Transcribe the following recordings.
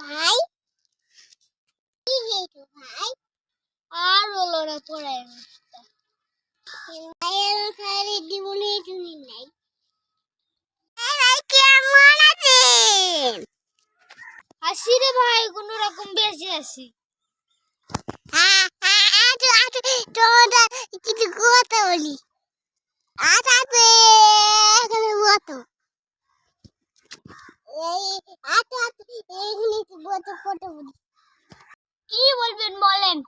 ভাই। কি হয়েছে ভাই আর হলো না পড়ায় ভাইয়ের খালি জীবনে শুনি নাই। ভাই কেমন আছেন? আসি রে ভাই কোনো রকম বেঁচে আসি হ্যাঁ হ্যাঁ কিছু কথা বলি। আচ্ছা এখানে বতো এই আচ্ছা আচ্ছা এখানে বতো ফটো বলি কি বলবেন বলেন?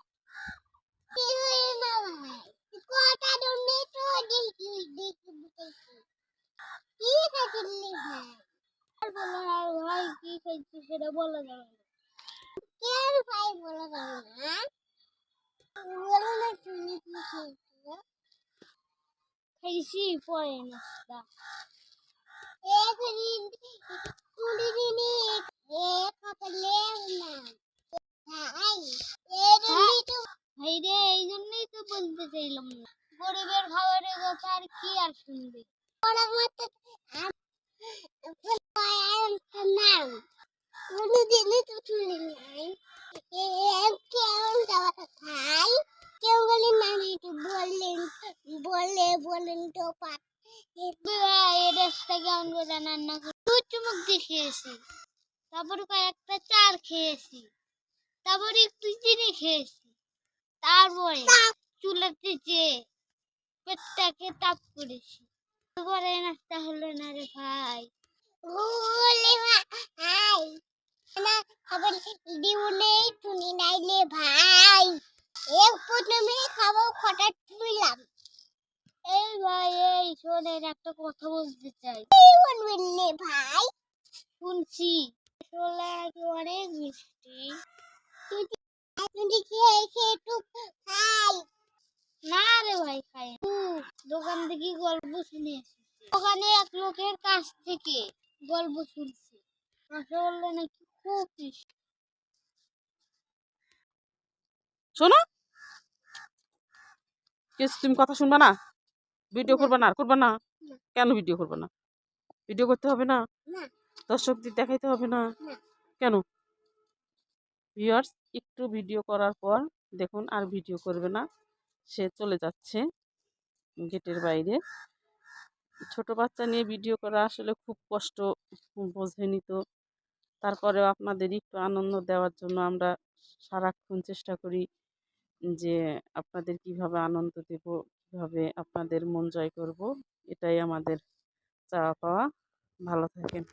কি খাইছি সেটা বলা যাবে না। কেন ভাই বলা যাবে না? বলো না তুমি কি খেয়েছো পরে নাস্তা একদিন কুড়ি দিনে এক সকালে না ভাই এই তো ভাই রে এই জন্যই তো বলতে চাইলাম না। গরিবের খাবারের কথা আর কি আর শুনবে? চুমুক খেয়েছি তারপরে কয়েকটা চার খেয়েছি, তারপরে একটু চিনি খেয়েছি, তারপরে চুলাতে যে পেটটাকে তাপ করেছি। তারপরে নাস্তা হলো না রে ভাই। ভাই। প্রথমে খাব খটা তুইলাম এই ভাই, এই শোনেন, একটা কথা বলতে চাই। ভাই? শুনছি। শোলা নাকি অনেক মিষ্টি খেয়ে খেয়ে একটু খাই না রে ভাই খাই না। উহ, দোকান থেকে গল্প শুনে ওখানে এক লোকের কাছ থেকে গল্প শুনছি। রসগোল্লা নাকি খুব শোনো। কিছু তুমি কথা শুনবা না? ভিডিও করবে না? আর করবে না। কেন ভিডিও করবে না? ভিডিও করতে হবে না। দর্শকদের দেখাইতে হবে না? না। কেন? ভিউয়ার্স একটু ভিডিও করার পর দেখুন আর ভিডিও করবে না। সে চলে যাচ্ছে। গেটের বাইরে। ছোট বাচ্চা নিয়ে ভিডিও করা আসলে খুব কষ্ট, বোঝেনি তো। তারপরেও আপনাদের একটু আনন্দ দেওয়ার জন্য আমরা সারাক্ষণ চেষ্টা করি যে আপনাদের কীভাবে আনন্দ দেব, কীভাবে আপনাদের মন জয় করব, এটাই আমাদের চাওয়া পাওয়া ভালো থাকেন।